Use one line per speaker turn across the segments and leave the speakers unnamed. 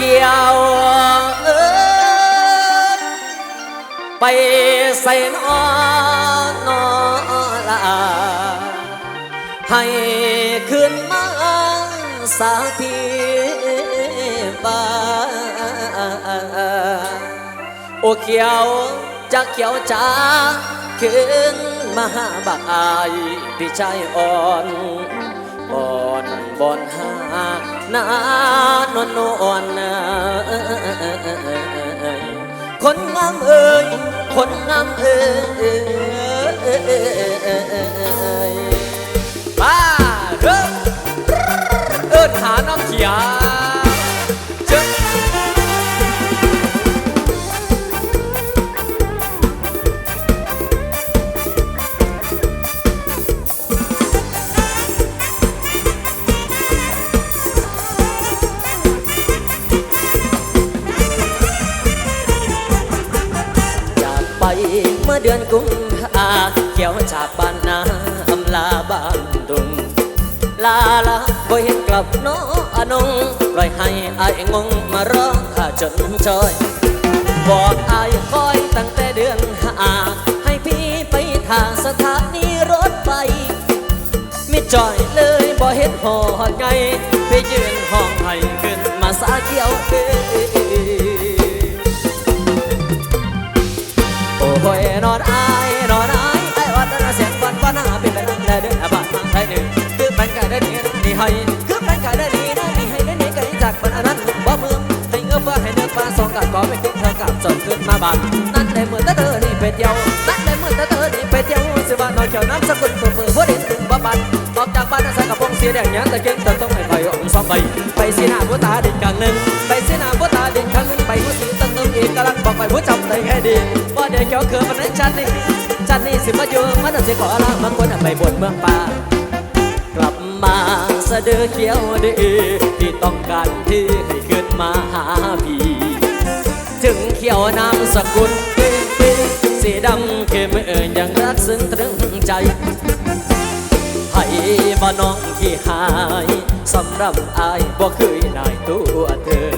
ขียวเอ้ยไปใส่นอนนอลาให้ขึ้นมาสาทีบาโอเขียวจะเขียวจ้าขึ้นมาหาบักอายพี่ชายอ่อนบอนบอนหา นานวลนวลคนงามเอ่ยคนงามเอ่ยมาเริ่มเอิ้นหาน้ำเขียว เมื่อเดือนกุมภาเขียวจากบ้านนาอำลาบ้านดุงลาลาบ่เห็นกลับน้ออนงปล่อยให้อายงงมาร้องข้าจนจอย บอกอายคอยตั้งแต่เดือนหาให้พี่ไปทางสถานีรถไฟมิจอยเลยบ่เห็นหอดไงไปยืนห้องให้ขึ้นมาสาเกี่ยวเอ้ ดีนะนี่ให้คือมันก็ได้ดีนะนี่ให้ได้นี่ก็จากมันอันนั้นบ่เมืองให้เงือฟ้าให้เนื้อฟ้าสองกับก็ไม่คิดเท่ากับจนขึ้นมาบานนั่นได้เหมือนแต่เธอนี่ไปเที่ยวนั่นได้เหมือนแต่เธอนี่ไปเที่ยวสิว่านอนเขียวน้ำสกุลตัวเฟื่อหัวดินถึงบ่บันออกจากบ้านใส่กระโปรงสียแดงยังต่เก่งต่ต้องไม่คออมซ้อมใบไปสีหน้าผู้ตาดินกลางหนึ่งไปสีหน้าผู้ตาดินกลางหนึ่งไปหัวสีตั้งตึงอีกกำลังบอกไปผู้จำได้แค่ดีว่าเดี๋ยวเขียวเขือมันนั้นชัดนี่ชัดนี่สิมาอยู่มันจะขอลาบางคนไปบนเมืองป่า สะดือเขียวดีที่ต้องการที่ให้ขึ้นมาหาพี่ถึงเขียวนามสกุลเป้เป้สีดำเข้มเอ่ยยังรักซึ้งตรึงใจให้บ่น้องขี้หายสำหรับอายบ่เคยได้ตัวเธอ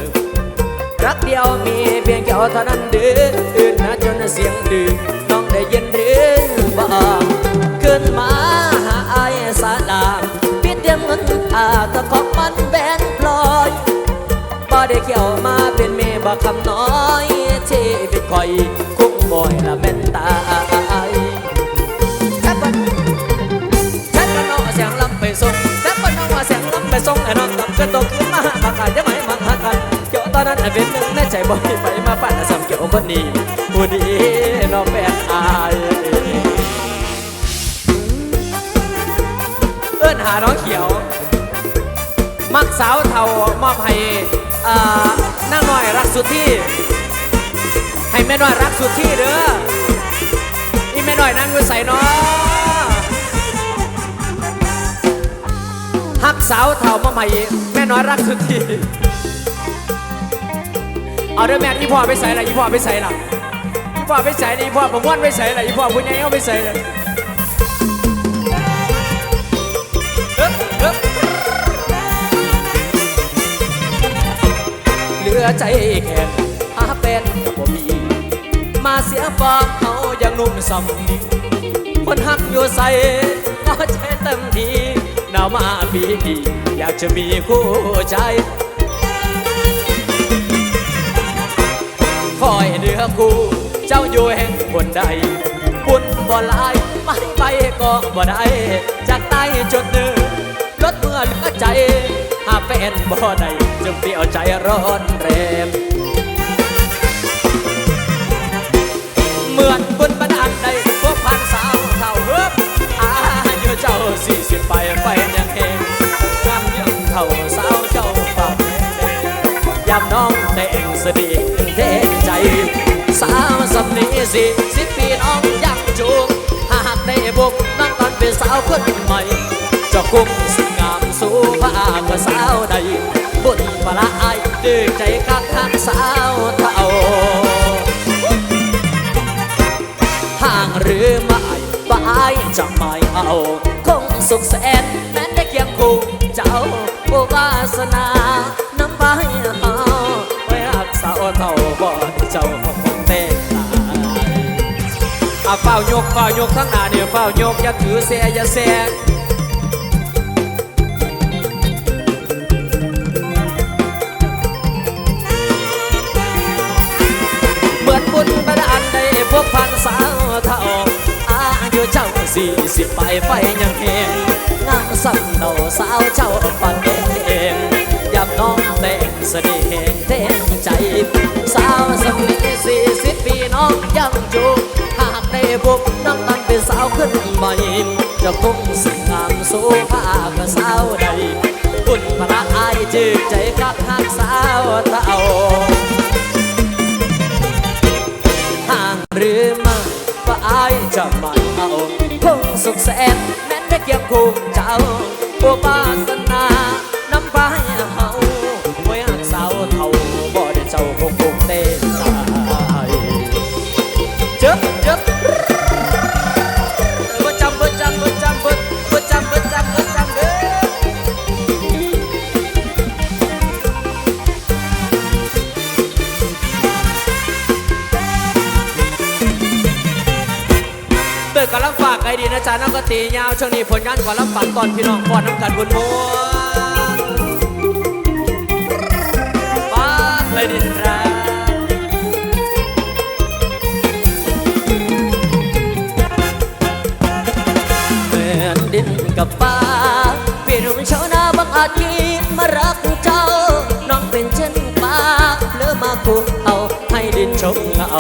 รักเดียวมีเพียงแค่เท่านั้นเดืออื่นนะจนเสียงดื้อน้องได้ยินหรือบ่ขึ้นมา เกี่ยวมาเป็นเมบ่คำน้อยชีวิตคอยคุ้งบ่อยละแม่นตายแค่บ่แค่บ่น้อเอาเสียงลำไปส่งแค่บ่น้องเอาเสียงลำไปส่งไอ้น้องกำเกินตกขึ้นมาบักอาจจะไม่มักหักกันเกี่ยวตอนนั้นไอ้เป็นหนึ่งในใจบ่อยไปมาปั่นสำเกี่ยวคนนี้ผู้ดีน้องแฟนอายเอิ้นหาน้องเขียว มักสาวเทามอบให้อ่ นั่งหน่อยรักสุดที่ ให้แม่หน้อยรักสุดที่เด้ออีแม่หน้อยนั่งอยู่ใส่น้อฮักสาวเทามอบให้แม่น้อยรักสุดที่เอาเด้อแม่อีพ่อไปใส่ละอีพ่อไปใส่ละอีพ่อไปใส่ละอีพ่อผมว่านไปใส่ละอีพ่อผู้ใหญ่เอาไปใส่ละเอ๊ะเอ๊ะ เหลือใจแค่หาเป็นกับบ่มีมาเสียฟองเขาอย่างนุ่มสำคนหักอยู่ใส่ก็ใจเต็มทีหนาวมาปีดีอยากจะมีคู่ใจคอยเนื้อคู่เจ้าอยู่แห่งบนใดบุญบ่ลายไม่ไปก็บ่ได้จากใต้จนเนือลดเมื่อเหลือใจ หาแฟนบ่ได้จึงเปลี่ยวใจร้อนแรมเหมือนบุญบันดาลใดพวกพันสาวเท่าเฮิบอายุเจ้าสี่สิบไปไปยังเองงามยังเท่าสาวเจ้าปากยามน้องแต่งสดีเทใจ สาวสำนีสิสิบปีน้องยังจูบหากได้บุกน้องตอนเป็นสาวคนใหม่เจะคุ้ม สิ่งงามสู้พระกว่าสาวใดบุญพละอายดื้อใจกักทางสาวเท่าห่างหรือไม่ไปจะไม่เอาคงสุขแสนแม้ได้เคียงคู่เจ้าโอวาสนาน้ำพายเฮาสาวเท่าบ่เจ้าของของเต้ตายอาเฝ้ายกเฝ้ายกทั้งหน้าเนี่ยเฝ้ายกอย่าถือเสียอย่าแซง สาวเท่าอายุเจ้าสี่สิบไปไฟยังแหงงานสั่งเต่าสาวเจ้าปันเองเองยำน้องแต่งเสน่ห์เท่งใจ สาวสมัยสี่สิบปีน้องยังจูหากได้บุกน้องตันเป็นสาวขึ้นใหม่จะคงสิ่งงามสู้ภากับสาวใดคุณพระอายจืดใจกับหักสาวเต่าห่ จะมาเอาคงสุขแสนแม้นได้เกียวคู่เจ้าบัวบาสนาน้ำพายเฮาำลังฝากไอดีนะจ๊ะนักดนตรียาวช่วงนี้ผลงานก่อนรับฝากตอนพี่น้องปอนน้ำกันบุญมัวฝากเลยดินรักเหมือนดินกับฟ้าพี่หนุ่มชาวนาบังอาจคิดมารักเจ้า น้องเป็นเช่นฟ้าเลือมาคุกเอาให้ดินชมเงา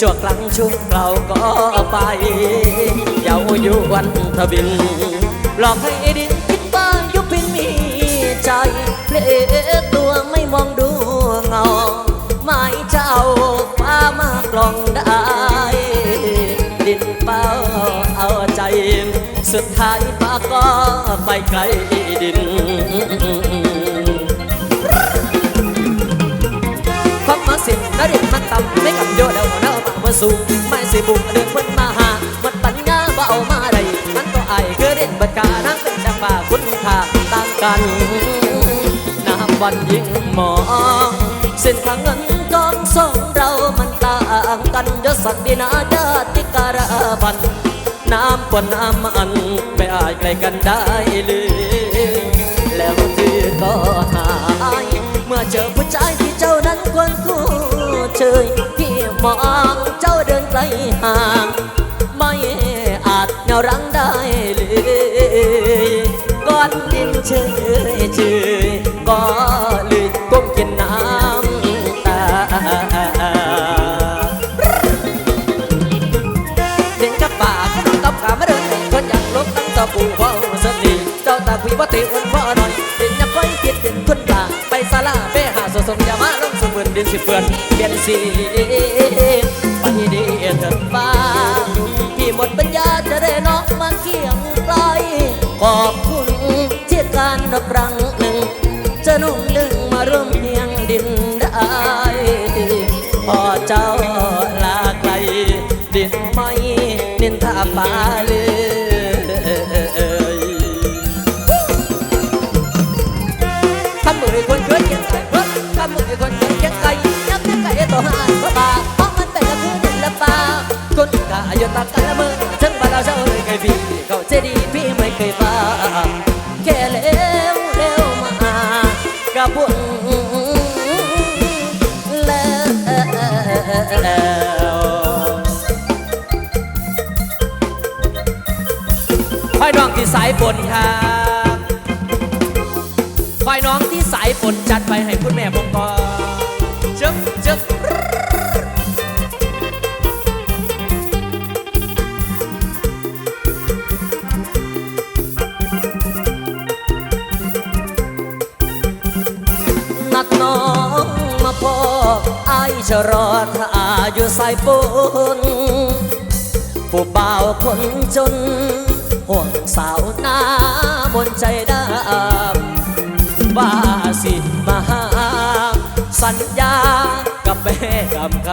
ชั่วครั้งชั่วคราวก็ไป เยาว์ยวนทบิน หลอกให้ดินคิดว่ายุพินมีใจเพลตัวไม่มองดูเงาไม่เจ้าฟ้ามากลองได้ ดินเป้าเอาใจ สุดท้ายฟ้าก็ไปไกลดินความมาสินและเรียนมันต่ำไม่กับโยแล้วแล้วมาเมื่อสูงไม่สิบุกเดินคน บัดกานั่งเป็นจังป่าคุณค่าต่างกันน้ำวันยิ่งมองเส้นทางเงินกองสองเรามันต่างกันยศศักดินาญาติการะพันน้ำปนน้ำมันไม่อาจไกลกันได้เลยแล้วเธอก็หายเมื่อเจอผู้ชายที่เจ้านั้นควรคู่เชยพี่มองเจ้าเดินไกลห่าง ไม่อาจแนวรังได้ เชยเชยก็เลยก้มกินน้ำตาเด่นกับป่าเขาต้องกับขามาเดินคนอยากลบตั้งตะปูเพราสติเจ้าตาคุยว่าติวันพ่อหน่อยเด่นยากไว้คิดเด่นคนป่าไปศาลาไปหาสสมยามาลงสมือนดินสิเปื่อนเปลี่ยนสีไปดีเถิดฟ้า นุ่มดึงมาร่วมเพียงดินได้พอเจ้าลาไกล ดินไม่นินทาฟ้าเลยทำมือคนเคยเกียงไก่เพิ่มทำมือคนเคยเกียงไก่ยักษ์เกียงไก่ตัวหายบ้าเพราะมันเป็นละคือดินละป่าคนกาอยู่ตากันละมือฉันมาแล้วเจ้าเลยเคยพี่เขาเจดีพี่ไม่เคยบ้า ค่อยน้องที่สายฝนครับค่อยน้องที่สายฝนจัดไปให้คุณแม่ผมก่อนจึ๊บจึ๊บ ไอายจะรอถ้าอยู่สายฝนผู้เบ่าคนจน ห่วงสาวหน้ามนใจดำว่าสิมาหาสัญญากับแม่กำค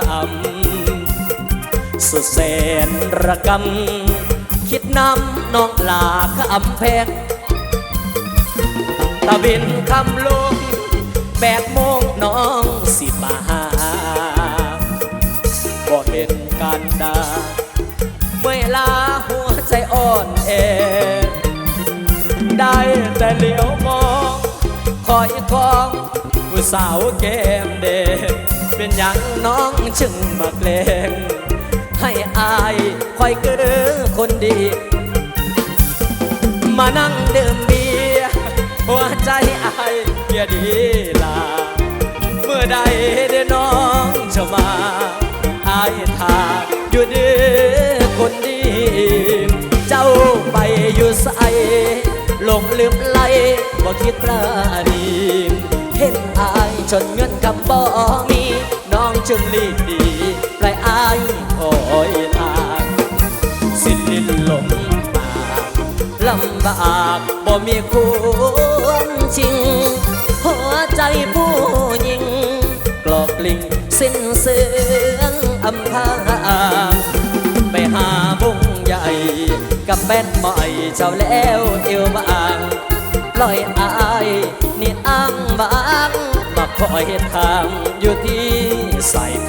ำสุดแสนระกำคิดนำน้องลาคำแพงตะบินคำลงแปดโมงน้องสิมาหาารดาเวลาหัวใจอ่อนแอได้แต่เหลียวมองคอยคองผู้สาวแก้มแดงเป็นอย่างน้องจึงมาแกลงให้อายคอยเกือคนดี มานั่งดื่มเบียร์หัวใจอายเบียดีลา เมื่อใดได้น้องจะมาายทาอยู่ดือคนดี เจ้าไปอยู่ใสหลงลืมไหลบ่คิดปราณีเห็นอายจนเงินคำบ่มี น้องจึงรีบดีปล่อยอายคอยทางสิ้นลิ้นลมปากลำบากบ่มีควรจริง หัวใจผู้หญิงกลอกลิงสิ้นเสือง ไปหาบุ้งใหญ่ กับแบนใหม่เจ้าแล้วเอวบางปล่อยอายนี่อ้างบางมาคอยทางอยู่ที่สายโพ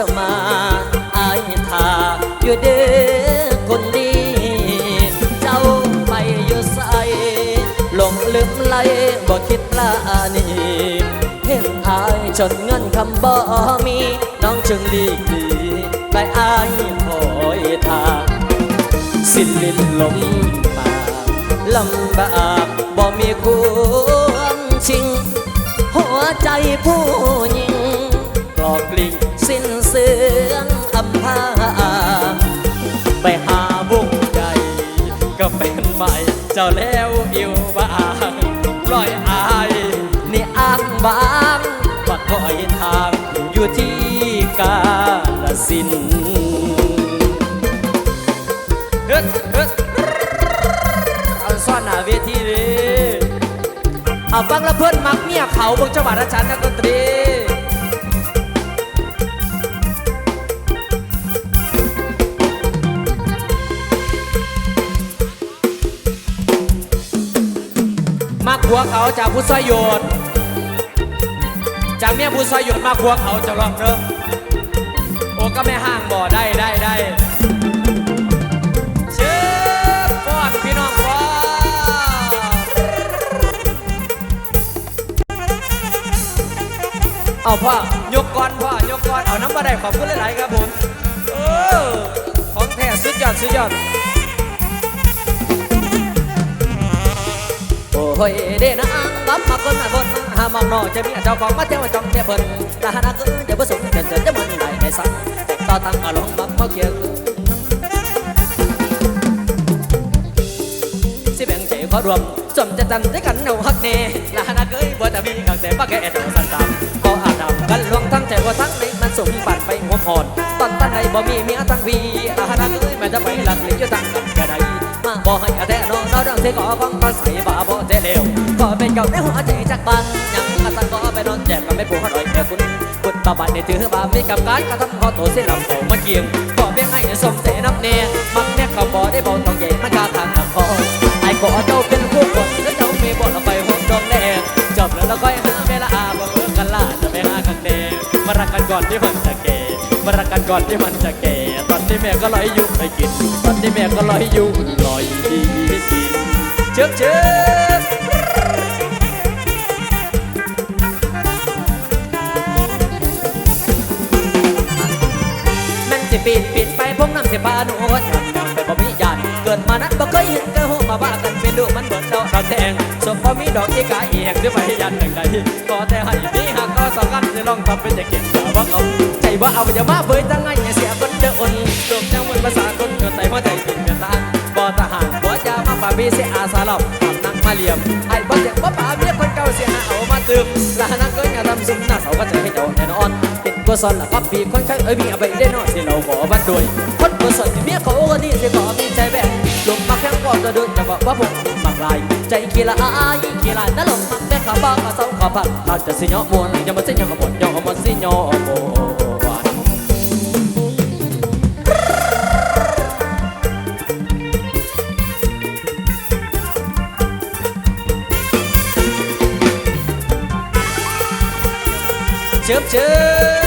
จะมาอายทาอยู่เด้อคนดีเจ้าไปอยู่ใสหลงลืมไหลบ่คิดลานีเห็นอายจนเงินคำบ่มี น้องจึงดีกดีไปอายคอยทาสิ้นลิ้นลมปากลำบากบ่มีความชิง หัวใจผู้หญิง จ้าแล้วอิวบางปล่อยอายนี่อ้างบางว่าคอยทางอยู่ที่กาลสินเฮ็ดเฮ็ดเอาซ่อนหน้าเวทีเลยเอาฟังล้วเพื่อนมักเมียเขาเบงจังหวัดราชนักดนตรี จากผู้ซอยโยนจากเมียผู้ซอยโยนมักหัวเขาจะลองเด้อโอ้ก็ไม่ห่างบ่ได้ได้ได้เชิญป้อนพี่น้องป้อเอาพ่อยกก่อนพ่อยกก่อนเอาน้ำมาได้ขอบคุณหลาย ๆ ครับผมเออของแท้สุดยอดสุดยอด โอ้ยเด้นางบับมาคนมาบนหามองนอจะมีเจ้าของมาเที่ยวจอมเที่ยวเพิ่นตาหนักเอ้ยเดี๋ยวผสมเดินเดินจะมันได้ให้สั่งต่อตั้งอารมณ์บับมาเกียวสิแบ่งใจขอรวมจมจะจันได้กันเอาฮักเน่ลานาเกยบ่แต่มีกังแต่ป้าแกเดาสันตามก็อาดำกันลวงทั้งใจว่าทั้งในมันสมปั่นไปหัวหอนตอนตั้งในบ่มีเมียทั้งวีลานาเกยมันจะไปหลักหลีอยู่ตั้งกับกระไดมาบ่ให้อาแต่นอนเราดังเสียก่อฟังภาษาบ่าบ่ เจเลวก็เป็นเก่าในหัวใจจากบางยังกระตันก็ไปนอนแจกกับไม่ปูหน่อยแต่คุณคุณบาบาในถือบามีกับการกระทำข้อโตเสียลำโตมาเกียงก็เบี้ยให้สมเสน้ำเนียมักแม่เขาบ่ได้บ่ต้องใหญ่มันกาทางนครไอ้ก็เจ้าเป็นผู้คนแล้วเจ้ามีบทเอาไปหดดอกแดงจบแล้วเราค่อยหาเวลาบ่เลิกกันล่าจะไปหากันแดงมารักกันก่อนที่มันจะแก่มารักกันก่อนที่มันจะแก่ตอนที่แม่ก็ลอยอยู่ไปกินตอนที่แม่ก็ลอยอยู่ลอยดีกินเชิกเชิก สิปีนปีนไปพงน้ำสิปาหนูยังยังไปบ่มีญาติเกิดมานั้นบ่เคยเห็นกระหูมาว่ากันเป็นลูกมันเบิดดอกดอกแดงสมบ่มีดอกอีกาอีแหกสิไปยันหนึ่งใดก็แต่ให้มีหักก็สองกันสิลองทำเป็นจะเก่งกว่าเขาใจว่าเอาอย่ามาเผยตั้งไงอย่าเสียคนเดือดจบจังมันภาษาคนเกิดใจว่าใจกินกันตางบ่ทหารบ่จะมาป่าบีเสียอาสาหลับทำนั่งมาเลียมไอ้บ่เสียบ่ป่าเมียคนเก่าเสียหาเอามาตืมลานักก็อย่าทำซุ่มหน้าเสาก็จะให้เจ้าแน่นอน ก็สอนละพับปีค่อนข้างเอ้ยมีเอะไรได้นอที่เราบอกบ้านด้วยคนตัวสอนที่เมียเขาก็นี่สิขอมีใจแบบลมมาแข็งก่อนตัวเดินจะบอกว่าผมมักลายใจกีฬาอายกีฬานั่นลมมักแม่ขาบ้าขาเสงขาพัดเราจะสิเนาะมวนยังมาสิเนาะมวนยังมาสิเนาะมวเชิบเชิบ